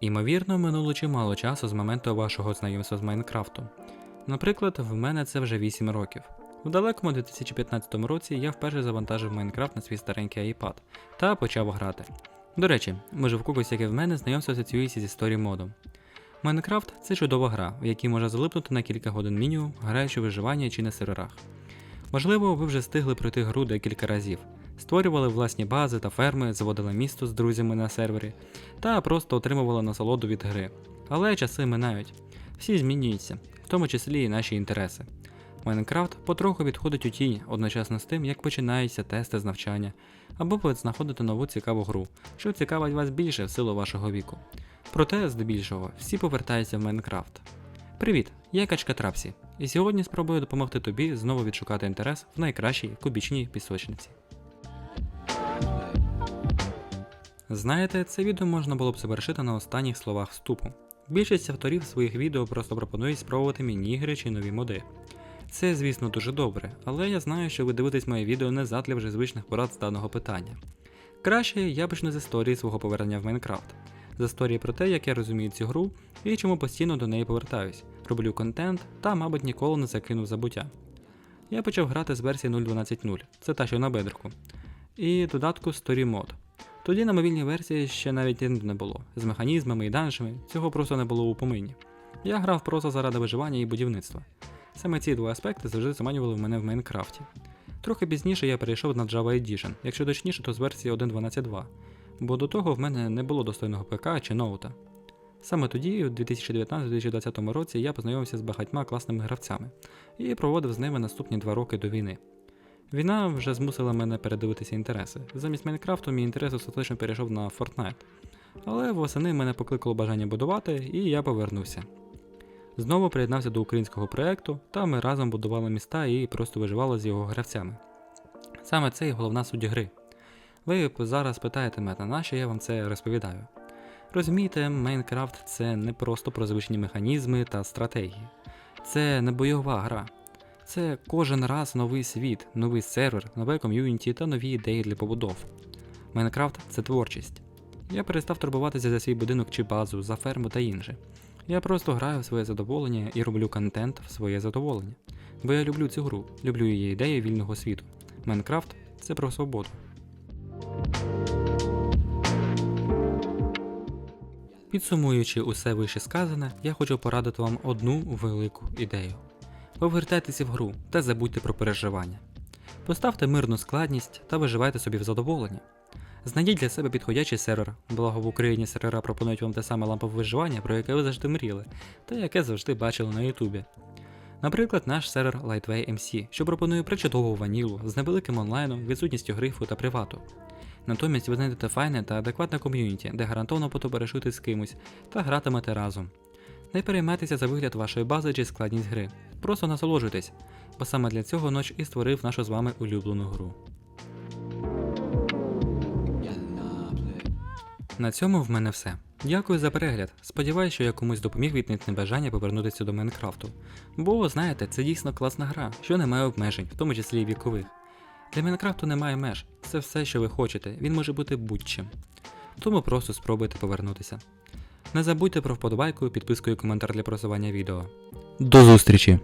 Імовірно, минуло чимало часу з моменту вашого знайомства з Майнкрафтом. Наприклад, в мене це вже 8 років. У далекому 2015 році я вперше завантажив Майнкрафт на свій старенький iPad та почав грати. До речі, може в когось, як і в мене, знайомство асоціюється зі сторі модом. Майнкрафт це чудова гра, в якій можна залипнути на кілька годин мінімум, граючи виживання чи на серверах. Можливо, ви вже встигли пройти гру декілька разів, створювали власні бази та ферми, заводили місто з друзями на сервері та просто отримували насолоду від гри. Але часи минають, всі змінюються, в тому числі і наші інтереси. Майнкрафт потроху відходить у тінь одночасно з тим, як починаються тести з навчання, або ви знаходите нову цікаву гру, що цікавить вас більше в силу вашого віку. Проте, здебільшого, всі повертаються в Майнкрафт. Привіт, я Качка Трапсі, і сьогодні спробую допомогти тобі знову відшукати інтерес в найкращій кубічній пісочниці. Знаєте, це відео можна було б завершити на останніх словах вступу. Більшість авторів своїх відео просто пропонують спробувати міні-ігри чи нові моди. Це, звісно, дуже добре, але я знаю, що ви дивитесь моє відео не задля вже звичних порад з даного питання. Краще я почну з історії свого повернення в Майнкрафт, з історії про те, як я розумію цю гру і чому постійно до неї повертаюсь, роблю контент та, мабуть, ніколи не закинув забуття. Я почав грати з версії 0.12.0, це та що на бедрику, і додатку Story Mode. Тоді на мобільній версії ще навіть не було. З механізмами і данжами цього просто не було у помині. Я грав просто заради виживання і будівництва. Саме ці два аспекти завжди заманювали мене в Майнкрафті. Трохи пізніше я перейшов на Java Edition, якщо точніше, то з версії 1.12.2, бо до того в мене не було достойного ПК чи ноута. Саме тоді, у 2019-2020 році, я познайомився з багатьма класними гравцями і проводив з ними наступні два роки до війни. Війна вже змусила мене передивитися інтереси. Замість Майнкрафту мій інтерес остаточно перейшов на Fortnite. Але восени мене покликало бажання будувати, і я повернувся. Знову приєднався до українського проєкту, та ми разом будували міста і просто виживали з його гравцями. Саме це і головна суть гри. Ви зараз питаєте мене, на що я вам це розповідаю. Розумієте, Майнкрафт це не просто про звичні механізми та стратегії. Це не бойова гра. Це кожен раз новий світ, новий сервер, нове ком'юніті та нові ідеї для побудов. Майнкрафт це творчість. Я перестав турбуватися за свій будинок чи базу, за ферму та інше. Я просто граю в своє задоволення і роблю контент в своє задоволення. Бо я люблю цю гру, люблю її ідеї вільного світу. Майнкрафт це про свободу. Підсумуючи усе вище сказане, я хочу порадити вам одну велику ідею. Повертайтеся в гру та забудьте про переживання. Поставте мирну складність та виживайте собі в задоволення. Знайдіть для себе підходячий сервер, благо в Україні сервера пропонують вам те саме лампове виживання, про яке ви завжди мріяли, та яке завжди бачили на Ютубі. Наприклад, наш сервер Lightway MC, що пропонує причудову ванілу з невеликим онлайном, відсутністю грифу та привату. Натомість ви знайдете файне та адекватне ком'юніті, де гарантовано потоваришуєте з кимось та гратимете разом. Не переймайтеся за вигляд вашої бази чи складність гри. Просто насолоджуйтесь, бо саме для цього ноч і створив нашу з вами улюблену гру. На цьому в мене все. Дякую за перегляд. Сподіваюсь, що я комусь допоміг віднайти бажання повернутися до Майнкрафту. Бо, знаєте, це дійсно класна гра, що не має обмежень, в тому числі і вікових. Для Майнкрафту немає меж, це все, що ви хочете, він може бути будь-чим. Тому просто спробуйте повернутися. Не забудьте про вподобайку, підписку і коментар для просування відео. До зустрічі!